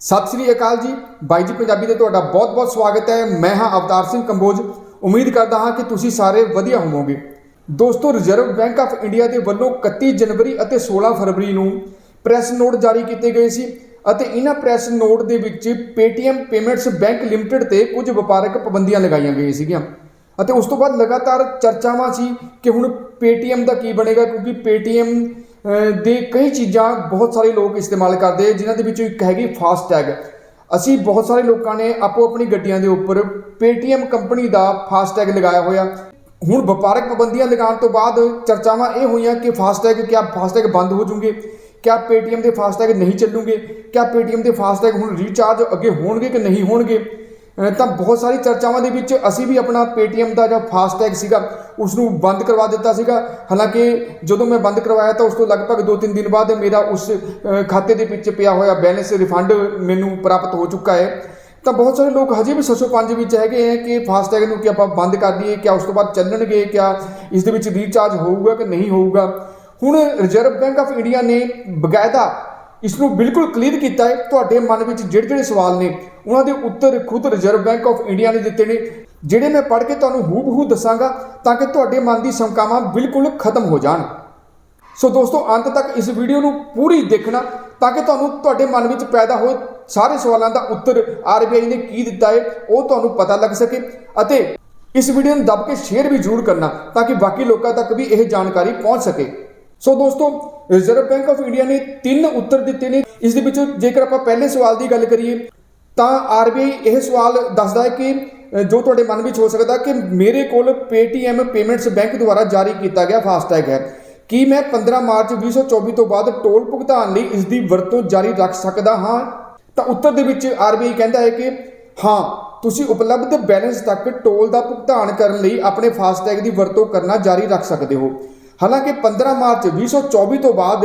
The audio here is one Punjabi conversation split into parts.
ਸਤਿ ਸ੍ਰੀ ਅਕਾਲ ਜੀ। ਬਾਈ ਜੀ ਪੰਜਾਬੀ ਦੇ ਤੁਹਾਡਾ ਬਹੁਤ-ਬਹੁਤ ਸਵਾਗਤ ਹੈ। ਮੈਂ ਹਾਂ ਅਵਤਾਰ ਸਿੰਘ ਕੰਬੋਜ। ਉਮੀਦ ਕਰਦਾ ਹਾਂ ਕਿ ਤੁਸੀਂ ਸਾਰੇ ਵਧੀਆ ਹੋਵੋਗੇ। ਦੋਸਤੋ, ਰਿਜ਼ਰਵ ਬੈਂਕ ਆਫ ਇੰਡੀਆ ਦੇ ਵੱਲੋਂ 31 ਜਨਵਰੀ ਅਤੇ 16 ਫਰਵਰੀ ਨੂੰ ਪ੍ਰੈਸ ਨੋਟ ਜਾਰੀ ਕੀਤੇ ਗਏ ਸੀ ਅਤੇ ਇਹਨਾਂ ਪ੍ਰੈਸ ਨੋਟ ਦੇ ਵਿੱਚ Paytm ਪੇਮੈਂਟਸ ਬੈਂਕ ਲਿਮਟਿਡ ਤੇ ਕੁਝ ਵਪਾਰਕ ਪਾਬੰਦੀਆਂ ਲਗਾਈਆਂ ਗਈਆਂ ਸੀਗੀਆਂ। ਅਤੇ ਉਸ ਤੋਂ ਬਾਅਦ ਲਗਾਤਾਰ ਚਰਚਾਵਾਂ ਸੀ ਕਿ ਹੁਣ Paytm ਦਾ ਕੀ ਬਣੇਗਾ ਕਿਉਂਕਿ Paytm ਦੇ ਕਈ ਚੀਜ਼ਾਂ ਬਹੁਤ ਸਾਰੇ ਲੋਕ ਇਸਤੇਮਾਲ ਕਰਦੇ, ਜਿਨ੍ਹਾਂ ਦੇ ਵਿੱਚੋਂ ਇੱਕ ਹੈਗੀ ਫਾਸਟੈਗ ਅਸੀਂ ਬਹੁਤ ਸਾਰੇ ਲੋਕਾਂ ਨੇ ਆਪੋ ਆਪਣੀ ਗੱਡੀਆਂ ਦੇ ਉੱਪਰ Paytm ਕੰਪਨੀ ਦਾ ਫਾਸਟੈਗ ਲਗਾਇਆ ਹੋਇਆ। ਹੁਣ ਵਪਾਰਕ ਪਾਬੰਦੀਆਂ ਲਗਾਉਣ ਤੋਂ ਬਾਅਦ ਚਰਚਾਵਾਂ ਇਹ ਹੋਈਆਂ ਕਿ ਫਾਸਟੈਗ ਕਿਆ ਫਾਸਟੈਗ ਬੰਦ ਹੋ ਜੂਗੇ ਕਿਆ Paytm ਦੇ ਫਾਸਟੈਗ ਨਹੀਂ ਚੱਲੂਗੇ? ਕਿਆ Paytm ਦੇ ਫਾਸਟੈਗ ਹੁਣ ਰੀਚਾਰਜ ਅੱਗੇ ਹੋਣਗੇ ਕਿ ਨਹੀਂ ਹੋਣਗੇ? ਤਾਂ ਬਹੁਤ ਸਾਰੀ ਚਰਚਾਵਾਂ ਦੇ ਵਿੱਚ ਅਸੀਂ ਵੀ ਆਪਣਾ Paytm ਦਾ ਜਿਹੜਾ ਫਾਸਟੈਗ ਸੀਗਾ ਉਸ ਨੂੰ ਬੰਦ ਕਰਵਾ ਦਿੱਤਾ ਸੀਗਾ। ਹਾਲਾਂਕਿ ਜਦੋਂ ਮੈਂ ਬੰਦ ਕਰਵਾਇਆ ਤਾਂ ਉਸ ਤੋਂ ਲਗਭਗ 2-3 ਦਿਨ ਬਾਅਦ ਮੇਰਾ ਉਸ ਖਾਤੇ ਦੇ ਵਿੱਚ ਪਿਆ ਹੋਇਆ ਬੈਲੈਂਸ ਰਿਫੰਡ ਮੈਨੂੰ ਪ੍ਰਾਪਤ ਹੋ ਚੁੱਕਾ ਹੈ। ਤਾਂ ਬਹੁਤ ਸਾਰੇ ਲੋਕ ਹਜੇ ਵੀ 605 ਵਿੱਚ ਹੈਗੇ ਹੈ ਕਿ ਫਾਸਟੈਗ ਨੂੰ ਕਿ ਆਪਾਂ ਬੰਦ ਕਰ ਦਈਏ ਕਿ ਉਸ ਤੋਂ ਬਾਅਦ ਚੱਲਣਗੇ, ਕਿਆ ਇਸ ਦੇ ਵਿੱਚ ਰੀਚਾਰਜ ਹੋਊਗਾ ਕਿ ਨਹੀਂ ਹੋਊਗਾ। ਹੁਣ ਰਿਜ਼ਰਵ ਬੈਂਕ ਆਫ ਇੰਡੀਆ ਨੇ ਬਕਾਇਦਾ ਇਸ ਨੂੰ ਬਿਲਕੁਲ ਕਲੀਅਰ ਕੀਤਾ ਹੈ। ਤੁਹਾਡੇ ਮਨ ਵਿੱਚ ਜਿਹੜੇ ਜਿਹੜੇ ਸਵਾਲ ਨੇ, ਉਹਨਾਂ ਦੇ ਉੱਤਰ ਖੁਦ ਰਿਜ਼ਰਵ ਬੈਂਕ ਆਫ ਇੰਡੀਆ ਨੇ ਦਿੱਤੇ ਨੇ। ਜਿਹੜੇ ਮੈਂ ਪੜ੍ਹ ਕੇ ਤੁਹਾਨੂੰ ਹੂਬਹੂ ਦੱਸਾਂਗਾ, ਤਾਂ ਕਿ ਤੁਹਾਡੇ ਮਨ ਦੀ ਸ਼ੰਕਾਵਾਂ ਬਿਲਕੁਲ ਖਤਮ ਹੋ ਜਾਣ। ਸੋ ਦੋਸਤੋ, ਅੰਤ ਤੱਕ ਇਸ ਵੀਡੀਓ ਨੂੰ ਪੂਰੀ ਦੇਖਣਾ, ਤਾਂ ਕਿ ਤੁਹਾਨੂੰ ਤੁਹਾਡੇ ਮਨ ਵਿੱਚ ਪੈਦਾ ਹੋਏ ਸਾਰੇ ਸਵਾਲਾਂ ਦਾ ਉੱਤਰ ਆਰਬੀਆਈ ਨੇ ਕੀ ਦਿੱਤਾ ਹੈ, ਉਹ ਤੁਹਾਨੂੰ ਪਤਾ ਲੱਗ ਸਕੇ। ਅਤੇ ਇਸ ਵੀਡੀਓ ਨੂੰ ਦੱਬ ਕੇ ਸ਼ੇਅਰ ਵੀ ਜ਼ਰੂਰ ਕਰਨਾ, ਤਾਂ ਕਿ ਬਾਕੀ ਲੋਕਾਂ ਤੱਕ ਵੀ ਇਹ ਜਾਣਕਾਰੀ ਪਹੁੰਚ ਸਕੇ। ਸੋ ਦੋਸਤੋ ਰਿਜ਼ਰਵ ਬੈਂਕ ਆਫ ਇੰਡੀਆ ਨੇ ਤਿੰਨ ਉੱਤਰ ਦਿੱਤੇ ਨੇ, ਇਸ ਦੇ ਵਿੱਚੋਂ ਜੇਕਰ ਆਪਾਂ ਪਹਿਲੇ ਸਵਾਲ ਦੀ ਗੱਲ ਕਰੀਏ, ਤਾਂ ਆਰਬੀਆਈ ਇਹ ਸਵਾਲ ਦੱਸਦਾ ਹੈ ਕਿ ਜੋ ਤੁਹਾਡੇ ਮਨ ਵਿੱਚ ਹੋ ਸਕਦਾ ਕਿ ਮੇਰੇ ਕੋਲ Paytm ਪੇਮੈਂਟਸ ਬੈਂਕ ਦੁਆਰਾ ਜਾਰੀ ਕੀਤਾ ਗਿਆ ਫਾਸਟੈਗ ਹੈ। ਕੀ ਮੈਂ 15 ਮਾਰਚ 2024 ਤੋਂ ਬਾਅਦ ਟੋਲ ਭੁਗਤਾਨ ਲਈ ਇਸ ਦੀ ਵਰਤੋਂ ਜਾਰੀ ਰੱਖ ਸਕਦਾ ਹਾਂ? ਤਾਂ ਉੱਤਰ ਦੇ ਵਿੱਚ ਆਰਬੀਆਈ ਕਹਿੰਦਾ ਹੈ ਕਿ, ਹਾਂ, ਤੁਸੀਂ ਉਪਲਬਧ ਬੈਲੈਂਸ ਤੱਕ ਟੋਲ ਦਾ ਭੁਗਤਾਨ ਕਰਨ ਲਈ ਆਪਣੇ ਫਾਸਟੈਗ ਦੀ ਵਰਤੋਂ ਕਰਨਾ ਜਾਰੀ ਰੱਖ ਸਕਦੇ ਹੋ। ਹਾਲਾਂਕਿ 15 ਮਾਰਚ 2024 ਤੋਂ ਬਾਅਦ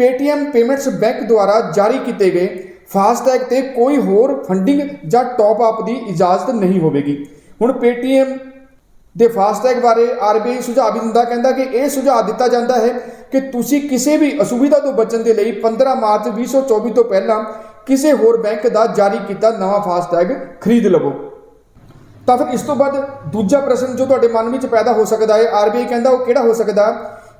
Paytm ਪੇਮੈਂਟਸ ਬੈਂਕ ਦੁਆਰਾ ਜਾਰੀ ਕੀਤੇ ਗਏ ਫਾਸਟੈਗ ਤੇ ਕੋਈ ਹੋਰ ਫੰਡਿੰਗ ਜਾਂ ਟੌਪ ਅਪ ਦੀ ਇਜਾਜ਼ਤ ਨਹੀਂ ਹੋਵੇਗੀ। ਹੁਣ Paytm ਦੇ ਫਾਸਟੈਗ ਬਾਰੇ ਆਰਬੀਆਈ ਸੁਝਾਅ ਵੀ ਦਿੰਦਾ ਕਹਿੰਦਾ ਕਿ ਇਹ ਸੁਝਾਅ ਦਿੱਤਾ ਜਾਂਦਾ ਹੈ ਕਿ ਤੁਸੀਂ ਕਿਸੇ ਵੀ ਅਸੁਵਿਧਾ ਤੋਂ ਬਚਣ ਦੇ ਲਈ 15 ਮਾਰਚ 2024 ਤੋਂ ਪਹਿਲਾਂ ਕਿਸੇ ਹੋਰ ਬੈਂਕ ਦਾ ਜਾਰੀ ਕੀਤਾ ਨਵਾਂ ਫਾਸਟੈਗ ਖਰੀਦ ਲਵੋ। ਤਾਂ ਫਿਰ ਇਸ ਤੋਂ ਬਾਅਦ ਦੂਜਾ ਪ੍ਰਸ਼ਨ ਜੋ ਤੁਹਾਡੇ ਮਨ ਵਿੱਚ ਪੈਦਾ ਹੋ ਸਕਦਾ ਹੈ ਆਰਬੀਆਈ ਕਹਿੰਦਾ ਉਹ ਕਿਹੜਾ ਹੋ ਸਕਦਾ?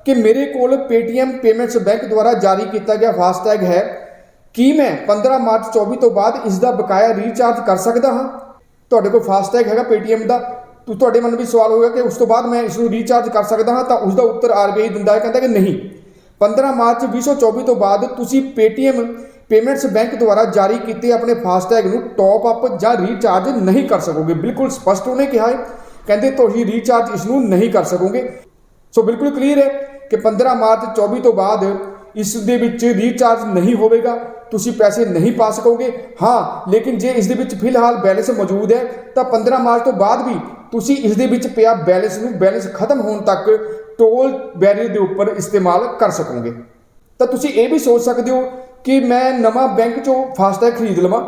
ਕਿ ਮੇਰੇ ਕੋਲ Paytm ਪੇਮੈਂਟਸ ਬੈਂਕ ਦੁਆਰਾ ਜਾਰੀ ਕੀਤਾ ਗਿਆ ਫਾਸਟੈਗ ਹੈ। ਕੀ ਮੈਂ 15 ਮਾਰਚ 24 ਤੋਂ ਬਾਅਦ ਇਸ ਦਾ ਬਕਾਇਆ ਰੀਚਾਰਜ ਕਰ ਸਕਦਾ ਹਾਂ? ਤੁਹਾਡੇ ਕੋਲ ਫਾਸਟੈਗ ਹੈਗਾ Paytm ਦਾ। ਤੂੰ ਤੁਹਾਡੇ ਮਨ ਵਿੱਚ ਸਵਾਲ ਹੋਵੇਗਾ ਕਿ ਉਸ ਤੋਂ ਬਾਅਦ ਮੈਂ ਇਸ ਨੂੰ ਰੀਚਾਰਜ ਕਰ ਸਕਦਾ ਹਾਂ ਤਾਂ ਉਸ ਦਾ ਉੱਤਰ ਆਰਬੀਆਈ ਦਿੰਦਾ ਹੈ, ਕਹਿੰਦਾ ਕਿ ਨਹੀਂ। 15 ਮਾਰਚ 2024 ਤੋਂ ਬਾਅਦ ਤੁਸੀਂ Paytm ਪੇਮੈਂਟਸ ਬੈਂਕ ਦੁਆਰਾ ਜਾਰੀ ਕੀਤੇ ਆਪਣੇ ਫਾਸਟੈਗ ਨੂੰ ਟੌਪ ਅਪ ਜਾਂ ਰੀਚਾਰਜ ਨਹੀਂ ਕਰ ਸਕੋਗੇ। ਬਿਲਕੁਲ ਸਪਸ਼ਟ ਉਹਨੇ ਕਿਹਾ ਹੈ। ਕਹਿੰਦੇ ਤੁਸੀਂ ਰੀਚਾਰਜ ਇਸ ਨੂੰ ਨਹੀਂ ਕਰ ਸਕੋਗੇ। ਸੋ ਬਿਲਕੁਲ ਕਲੀਅਰ ਹੈ ਕਿ 15 ਮਾਰਚ 24 ਤੋਂ ਬਾਅਦ ਇਸ ਦੇ ਵਿੱਚ ਰੀਚਾਰਜ ਨਹੀਂ ਹੋਵੇਗਾ। ਤੁਸੀਂ ਪੈਸੇ ਨਹੀਂ ਪਾ ਸਕੋਗੇ। ਹਾਂ, ਲੇਕਿਨ ਜੇ ਇਸ ਦੇ ਵਿੱਚ ਫਿਲਹਾਲ ਬੈਲੈਂਸ ਮੌਜੂਦ ਹੈ, ਤਾਂ 15 ਮਾਰਚ ਤੋਂ ਬਾਅਦ ਵੀ ਤੁਸੀਂ ਇਸ ਦੇ ਵਿੱਚ ਪਿਆ ਬੈਲੈਂਸ ਨੂੰ ਬੈਲੈਂਸ ਖਤਮ ਹੋਣ ਤੱਕ ਟੋਲ ਬੈਰੀਅਰ ਦੇ ਉੱਪਰ ਇਸਤੇਮਾਲ ਕਰ ਸਕੋਗੇ। ਤਾਂ ਤੁਸੀਂ ਇਹ ਵੀ ਸੋਚ ਸਕਦੇ ਹੋ ਕਿ ਮੈਂ ਨਵਾਂ ਬੈਂਕ ਚੋਂ ਫਾਸਟੈਗ ਖਰੀਦ ਲਵਾਂ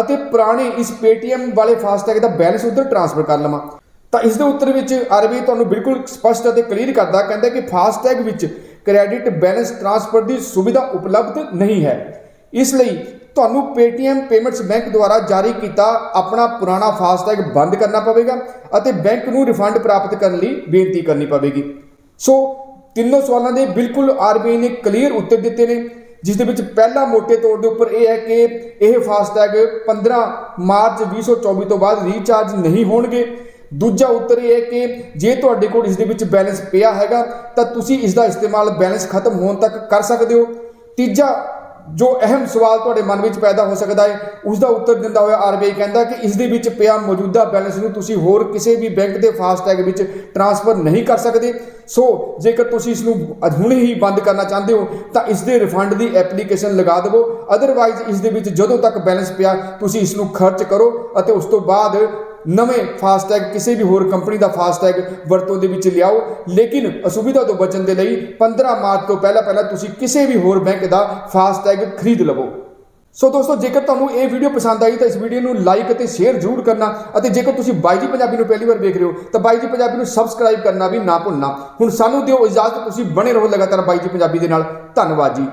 ਅਤੇ ਪੁਰਾਣੇ ਇਸ Paytm ਵਾਲੇ ਫਾਸਟੈਗ ਦਾ ਬੈਲੈਂਸ ਉੱਧਰ ਟ੍ਰਾਂਸਫਰ ਕਰ ਲਵਾਂ। ਤਾਂ ਇਸ ਦੇ ਉੱਤਰ ਵਿੱਚ ਆਰਬੀਆਈ ਤੁਹਾਨੂੰ ਬਿਲਕੁਲ ਸਪਸ਼ਟ ਅਤੇ ਕਲੀਅਰ ਕਰਦਾ ਕਹਿੰਦਾ ਕਿ ਫਾਸਟੈਗ ਵਿੱਚ ਕ੍ਰੈਡਿਟ ਬੈਲੈਂਸ ਟ੍ਰਾਂਸਫਰ ਦੀ ਸੁਵਿਧਾ ਉਪਲਬਧ ਨਹੀਂ ਹੈ। ਇਸ ਲਈ ਤੁਹਾਨੂੰ Paytm ਪੇਮੈਂਟਸ ਬੈਂਕ ਦੁਆਰਾ ਜਾਰੀ ਕੀਤਾ ਆਪਣਾ ਪੁਰਾਣਾ ਫਾਸਟੈਗ ਬੰਦ ਕਰਨਾ ਪਵੇਗਾ ਅਤੇ ਬੈਂਕ ਨੂੰ ਰਿਫੰਡ ਪ੍ਰਾਪਤ ਕਰਨ ਲਈ ਬੇਨਤੀ ਕਰਨੀ ਪਵੇਗੀ। ਸੋ ਤਿੰਨੋਂ ਸਵਾਲਾਂ ਦੇ ਬਿਲਕੁਲ ਆਰਬੀਆਈ ਨੇ ਕਲੀਅਰ ਉੱਤਰ ਦਿੱਤੇ ਨੇ। ਜਿਸ ਦੇ ਵਿੱਚ ਪਹਿਲਾ ਮੋਟੇ ਤੌਰ ਦੇ ਉੱਪਰ ਇਹ ਹੈ ਕਿ ਇਹ ਫਾਸਟੈਗ 15 ਮਾਰਚ 2024 ਤੋਂ ਬਾਅਦ ਰੀਚਾਰਜ ਨਹੀਂ ਹੋਣਗੇ। ਦੂਜਾ ਉੱਤਰ ਇਹ ਹੈ ਕਿ ਜੇ ਤੁਹਾਡੇ ਕੋਲ ਇਸ ਦੇ ਵਿੱਚ ਬੈਲੈਂਸ ਪਿਆ ਹੈਗਾ, ਤਾਂ ਤੁਸੀਂ ਇਸ ਦਾ ਇਸਤੇਮਾਲ ਬੈਲੈਂਸ ਖਤਮ ਹੋਣ ਤੱਕ ਕਰ ਸਕਦੇ ਹੋ। ਤੀਜਾ ਜੋ ਅਹਿਮ ਸਵਾਲ ਤੁਹਾਡੇ ਮਨ ਵਿੱਚ ਪੈਦਾ ਹੋ ਸਕਦਾ ਹੈ, ਉਸ ਦਾ ਉੱਤਰ ਦਿੰਦਾ ਹੋਇਆ ਆਰਬੀਆਈ ਕਹਿੰਦਾ ਕਿ ਇਸ ਦੇ ਵਿੱਚ ਪਿਆ ਮੌਜੂਦਾ ਬੈਲੈਂਸ ਨੂੰ ਤੁਸੀਂ ਹੋਰ ਕਿਸੇ ਵੀ ਬੈਂਕ ਦੇ ਫਾਸਟੈਗ ਵਿੱਚ ਟ੍ਰਾਂਸਫਰ ਨਹੀਂ ਕਰ ਸਕਦੇ। ਸੋ ਜੇਕਰ ਤੁਸੀਂ ਇਸ ਨੂੰ ਹੁਣੇ ਹੀ ਬੰਦ ਕਰਨਾ ਚਾਹੁੰਦੇ ਹੋ, ਤਾਂ ਇਸ ਦੇ ਰਿਫੰਡ ਦੀ ਐਪਲੀਕੇਸ਼ਨ ਲਗਾ ਦਿਵੋ। ਅਦਰਵਾਈਜ਼ ਇਸ ਦੇ ਵਿੱਚ ਜਦੋਂ ਤੱਕ ਬੈਲੈਂਸ ਪਿਆ, ਤੁਸੀਂ ਇਸ ਨੂੰ ਖਰਚ ਕਰੋ ਅਤੇ ਉਸ ਤੋਂ ਬਾਅਦ ਨਵੇਂ ਫਾਸਟੈਗ ਕਿਸੇ ਵੀ ਹੋਰ ਕੰਪਨੀ ਦਾ ਫਾਸਟੈਗ ਵਰਤੋਂ ਦੇ ਵਿੱਚ ਲਿਆਓ। ਲੇਕਿਨ ਅਸੁਵਿਧਾ ਤੋਂ ਬਚਣ ਦੇ ਲਈ 15 ਮਾਰਚ ਤੋਂ ਪਹਿਲਾਂ ਪਹਿਲਾਂ ਤੁਸੀਂ ਕਿਸੇ ਵੀ ਹੋਰ ਬੈਂਕ ਦਾ ਫਾਸਟੈਗ ਖਰੀਦ ਲਵੋ। ਸੋ ਦੋਸਤੋ, ਜੇਕਰ ਤੁਹਾਨੂੰ ਇਹ ਵੀਡੀਓ ਪਸੰਦ ਆਈ ਤਾਂ ਇਸ ਵੀਡੀਓ ਨੂੰ ਲਾਈਕ ਅਤੇ ਸ਼ੇਅਰ ਜ਼ਰੂਰ ਕਰਨਾ ਅਤੇ ਜੇਕਰ ਤੁਸੀਂ ਬਾਈ ਜੀ ਪੰਜਾਬੀ ਨੂੰ ਪਹਿਲੀ ਵਾਰ ਵੇਖ ਰਹੇ ਹੋ ਤਾਂ ਬਾਈ ਜੀ ਪੰਜਾਬੀ ਨੂੰ ਸਬਸਕ੍ਰਾਈਬ ਕਰਨਾ ਵੀ ਨਾ ਭੁੱਲਣਾ। ਹੁਣ ਸਾਨੂੰ ਦਿਓ ਇਜਾਜ਼ਤ, ਤੁਸੀਂ ਬਣੇ ਰਹੋ ਲਗਾਤਾਰ ਬਾਈ ਜੀ ਪੰਜਾਬੀ ਦੇ ਨਾਲ। ਧੰਨਵਾਦ ਜੀ।